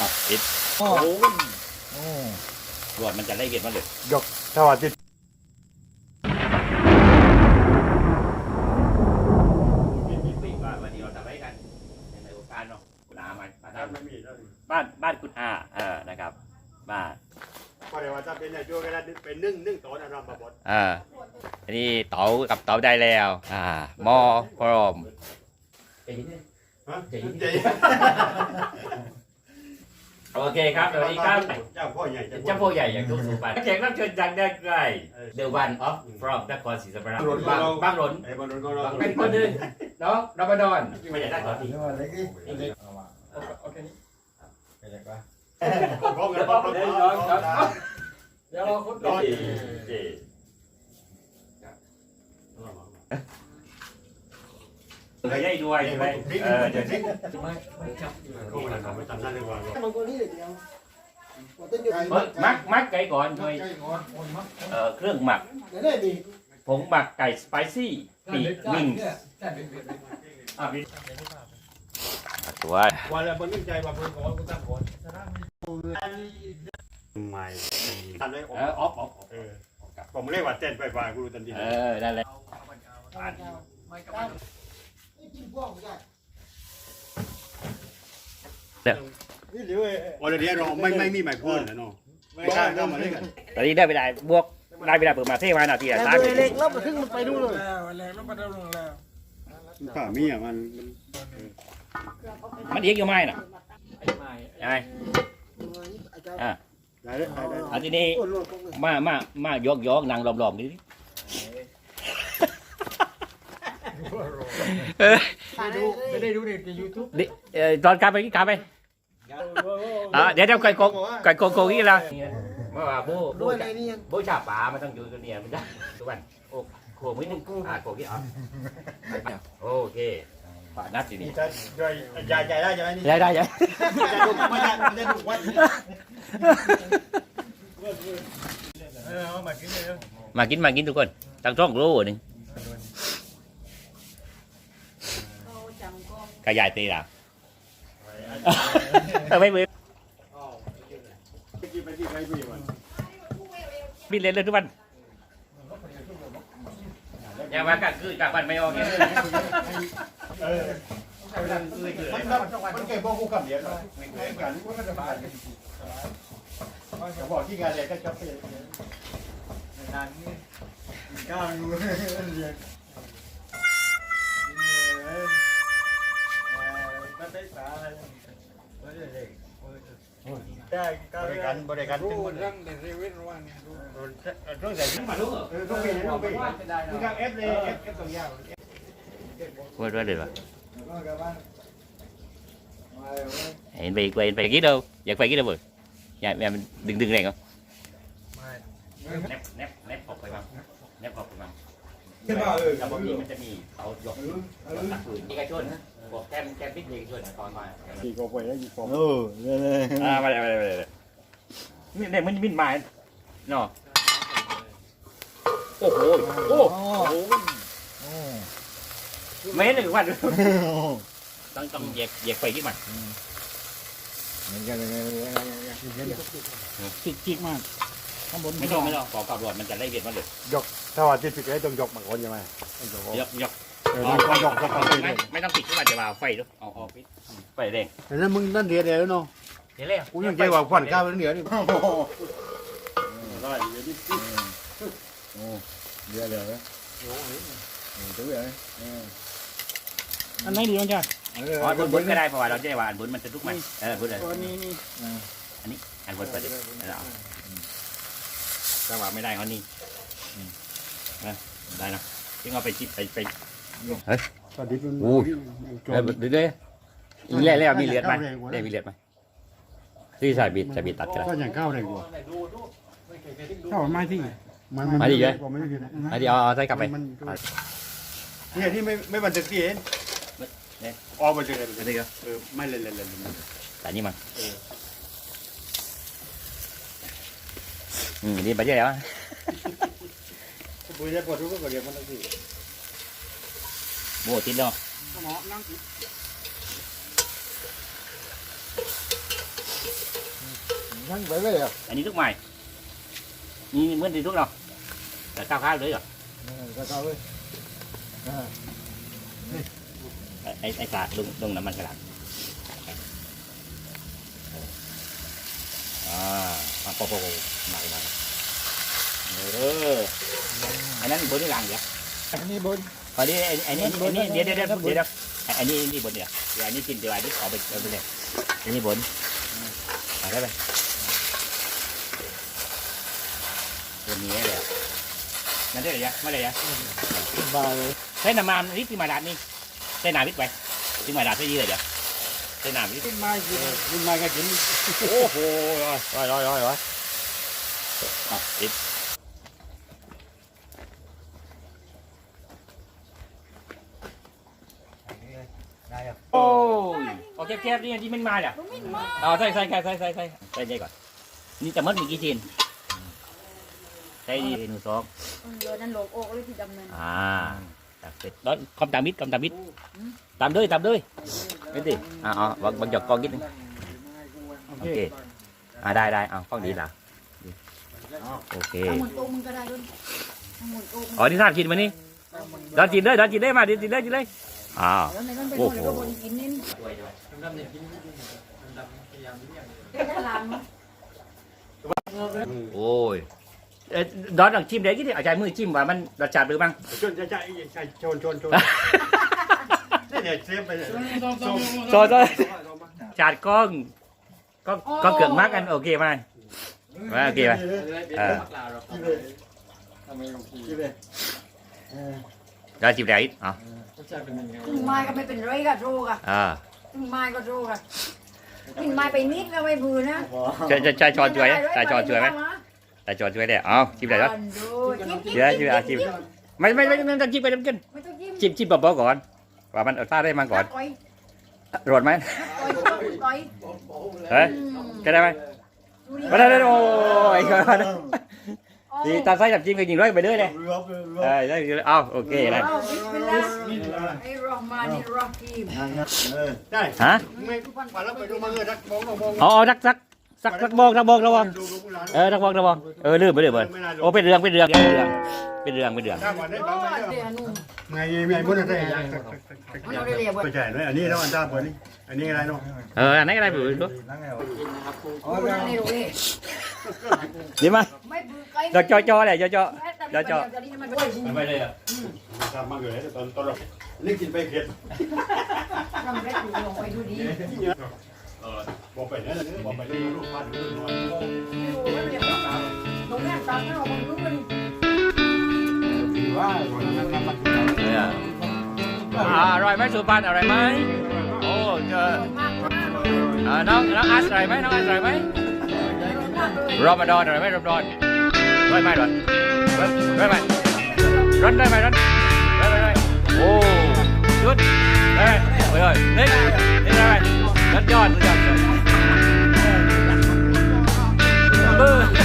อะปิดโอ้โอ้ยโอ้รวดมันจะได้เวียนมาเลยยกสวัสดีมีปีกว่าวันนี้เราทำให้กันในโอกาสเนาะคุณอามามาทไม่มีแล้วำบ้านบ้านคุณอาเออนะครับบ้านก็เดี๋ยวว่าจะเป็นนายโยก็ได้เป็นนึ่งนึ่งโต๊ะนะรำมาบดเอออันนี้เต๋ากับเต๋าได้แล้ว อ่าหม้อพร้อมฮะ โอเคครับสวัสดีครับ เจ้าพ่อใหญ่เจ้าพ่อใหญ่อย่างทุกสุพรรณแขกรับเชิญจากแดนไกล The one of from นครศรีธรรมราชบางบางหลนไอ้บอลก็รอเป็นคนหนึ่งน้องรับบดอนไม่อยากได้ขอทีโอเคนี่พร้อมกันเดี๋ยวพร้อมเดี๋กัยวนน้องครับเดี๋ยวเราคุณก่อน เคยได้ด้วยใช่ไหมเออเดี๋ยวนี้เขาไม่ทำไม่ทำนั่นเลยว่ามันก็นี่เดียวมันต้องอยู่เฮ้ยมักมักไก่ก่อนด้วยเอ่อเครื่องหมักเดี๋ยวได้ดีผงหมักไก่สไปซี่ปีกวิงอะพี่ตัววันละบนยิ่งใจว่าเพิ่งก่อนกูตั้งก่อนไม่ทำได้เออออฟออฟเออผมเรียกว่าเต้นไปไปกูรู้ทันทีเออนั่นแหละนี่กินพ วกไม่ได้นี่หรือว่าเดี๋ยวเราไม่ไม่มีหมายพูดนะเนาะไม่กล้าเข้ามาเลยกันตอนนี้ได้เวลาบวกได้เวลาเปิดมาเท่มานาทีละสามเล็กแล้วมันถึงมันไปดูเลยข้ามีอะมัน มันเอียกอยู่ไหมน่ะใช่ไหมได้ได้ได้อันทีนี้โอ้โหก็เลยมา มา มายกยกนางหลอมๆนี่ดิ เออไม่ได้ดูในยูทูบดิเอ่อตอนกลับไปกี่กลับไปอ่าเดี๋ยวเดี๋ยวไก่โกงก่โกงโกงนี่ละเมื่อว่าโบโบจะในนี้ยังโบชาป่ามันต้องอยู่ตัวเนี้ยมันจะทุกวันโอ้โขกไม่นึงอ่าโขกที่อะโอเคป่านัดทีนี้ใหญ่ใหญ่ได้ใช่ไหมนี่ได้ได้ยังจะดูไม่ได้ไม่ได้ดูวัดมากินมากินมากินทุกคนตั้งช่องรู้หนึ่ง กระยายตีละไม่เว้ยกินไปที่ใครพี่มันบินเล่นเลยทุกวันอย่ามากัดคือกลางวันไม่ออกเนี่ยเออมันมันเก็บพวกคู่กับเดียวกันไม่กันว่ามันจะผ่านบอกที่งานเลยก็ชอบไปนานนี่ก้าวดูเรียน ได้สาอะไรได้บริการบริการถึงหมดร่างในเซเว่นวันต้องใส่ถุงมาลูกเออต้องมีต้องมีมีการเอฟเลยเอฟเอฟตรงยาวว่าว่าเดือดวะเห็นไปอีกเห็นไปกี่ đâu อยากไปกี่ đâu rồi dạ mẹ mình đừng đừng này không nép nép nép học ไปบ้าง nép học ไปบ้างขึ้นมาเออแต่บาง ทีมันจะมีเสาหยกตักปืนเอกชนนะบอกแคมแคมพิษเอกชนตอนมาสี่กว่าแล้วยี่สิบโอ้เนี่ยเลยอ่ามาเลยมาเลยมาเลยนี่เนี่ยมันมินมาเนาะโอ้โหโอ้โหเมตรหนึ่งวันต้องต้องแยกแยกไฟกี่มันเหมือนกันเลยจิกจิกมากข้างบนไม่ต้องไม่ต้องขอกลับรถมันจะได้เวียนมาเลยถ้าว่าที่ผิดไอ้ต้องยกมาคนใช่ไหมต้องยกยกยก เออต้องยกต้องยกไม่ไม่ต้องติดขึ้นมาจะมาไฟด้วยเอาเอาไฟแดงแต่นั้นมึงนั่นเดียวเดียวเนาะเดี๋ยวแล้วกูยังใจว่าผ่อนข้าวเดียวนี่ได้เดี๋ยวนี้เดี๋ยวเดี๋ยวตัวใหญ่อันไหนดีมั้งจ้ะอ๋อบนบนก็ได้เพราะว่าเราจะได้ว่าอันบนมันจะลุกไหมเออบนเลยนี่นี่อันบนไปดิเอาถ้าว่าไม่ได้เขานี่ได้นะที่เอาไปจิบไปไป ตอนนี้มันเออเดี๋ยวเดี๋ยวอีเลือดแล้วมีเลือดไหมได้มีเลือดไหมที่สายบีดสายบีดตัดกันก็อย่างข้าวเลยกูเข้ามาที่มันมันมาดิเยอะมันไม่ได้อันนี้เอาเอาใส่กลับไปเนี่ยที่ไม่ไม่บันทึกที่เห็นออกมาเจอเลยอันนี้ก็เออไม่เล่นเล่นเล่นแต่นี่มันอืมนี่ไปเยอะแล้วปุ้ยได้ปวดทุกข์ก็เดี๋ยวมันต้องสิโบติดเนาะทั้ งไปเลยอะอันนี้ทุกใหม่นี่เหมือนที่ทุกเราแต่ข้าวข้าวเลยเหรอก็เข้าเลยไอ้ไอ้สาดลงลงน้ำมันกระดาษอ่ามาโปะโปะโปะมาเลยมาเลยเอออันนั้นบนนี่หลังเดี๋ยวอันนี้บนพอดีไอ้ไอ้นี่ไอ้นี่เดี๋ยวเดี๋ยวเดี๋ยวเดี๋ยวเดี๋ยวไอ้ไอ้นี่นี่บนเดี๋ยวเดี๋ยวอันนี้กินเดี๋ยวอันนี้เอาไปเอาไปเลยอันนี้บนเอาได้ไปบนนี้เลยนั่นได้เลยยะไม่เลยยะบาเลยใช้น้ำมันนี่ที่มาดาดนี่ใช้น้ำวิทย์ไปที่มาดาดใช้ยี่เลยเดี๋ยวใช้น้ำวิทย์กินไม้กินกินไม้ก็กินโอ้โหร้อยร้อยร้อยร้อยอะติด โอ้ยโอเคแคบนี่ที่มันมาเนี่ยมันไม่มาเอาใส่ใส่ใส่ใส่ใส่ใส่ใส่ใจก่อน นี่จะมัดมีกี่ชิ้นใส่ดีหนึ่งสองเดี๋ยวนั้นโลกโอกเลยที่ดำเนินอ่าตัดเสร็จแล้วคอมตามมิดคอมตามมิดตามด้วยตามด้วยไม่ดิอ่าเอาบางบางหยอกกองนิดนึงโอเคอ่าได้ได้เอาข้องดีละโอเคทั้งหมดโตมึงก็ได้ด้วยทั้งหมดโตอ๋อนี่ทานกินมานี่ดอนกินเลยดอนกินเลยมาดิกินเลยกินเลย อ้าวแล้วในนั้นเป็นคนแล้วก็บริกินนี่เป็นตลาดมั้งโอ้ยเอ่อดอนลองชิมเดี๋ยวกี่ดิเอาใจมือจิ้มว่ามันรสชาติหรือบ้าง ชนจะใจใจชนชนชนนี่เนี่ยเซฟไปเลยโซโซชาติกล้องก็ก็เกือกมากกันโอเคไหมว่าโอเคไหมเออกินเลยกินเลย แล้วจิ้มได้อีกอ๋อถึงไม้ก็ไม่เป็นไรก็โรกอะอ่าถึงไม้ก็โรกอะถึงไม้ไปนิดก็ไม่บือนะจะจะจะชอนช่วยจะชอนช่วยไหมจะชอนช่วยได้เอาจิ้มได้แล้วเดี๋ยวจิ้มอะจิ้มไม่ไม่ไม่ไม่ต้องจิ้มไปน้ำจิ้มไม่ต้องจิ้มจิ้มจิ้มเบาๆก่อนว่ามันเอาต้าได้มาก่อนก้อยโรดไหมก้อยก้อยเฮ้ยก็ได้ไหมไม่ได้โอ้ย ดีตาไส้จับจิ้มกันจริงด้วยไปด้วยเลยรวบรวบเออได้เอาโอเคนะเอาบิสมิลลาห์ไอ้รอห์มานิรเราะฮีมเออได้ฮะ ไม่ฝันแล้วไปดูมาเลยทักมองมองเอาเอาสักสัก สักสักบอกสักบอกระวังดูดูร้านเออสักบอกระวังเออลืมไปเลยเบิร์โอ้เป็นเรื่องเป็นเรื่องเป็นเรื่องเป็นเรื่องเป็นเรื่องถ้าวันได้โอ้บ้างไหมเดี๋ยวนุ่มไงไงมุนอะไรอย่างมันเอาได้เลยเว้ยไปจ่ายด้วยอันนี้แล้วอันตาเปิดนี่อันนี้อะไรเนาะเอออันไหนก็ได้ไปดูนั่งไงวะโอ้ยนั่นเลยเว้ยดีไหมไม่บือไก่จอจอจอเลยจอจอเดี๋ยวเดี๋ยวเดี๋ยวนี้มันโอ้ยไม่เลยอะทำมาเลยตอนตอนเราเล่นกินไปเผ็ด บอกไปนั่นเลยบอกไปเรื่องลูกบ้านลูกน้อยไม่รู้ว่เรียกว่าตรงนี้ตามที่เราคนรู้มันถือว่ามันมันมันอร่อยไหมสุพรรณอร่อยไหมโอ้เจออ่าน้องน้องอาร์ตอร่อยไหมน้องอาร์ตอร่อยไหมรอมาดอนอร่อยไหมรอมาดอนร้อยไหมร้อยร้อยไหมร้อนได้ไหมร้อนได้ไหมได้โอ้ชุดได้ไหมเฮ้ยเฮ้ยนี่นี่ได้ไหม ยอดยอดเบอร์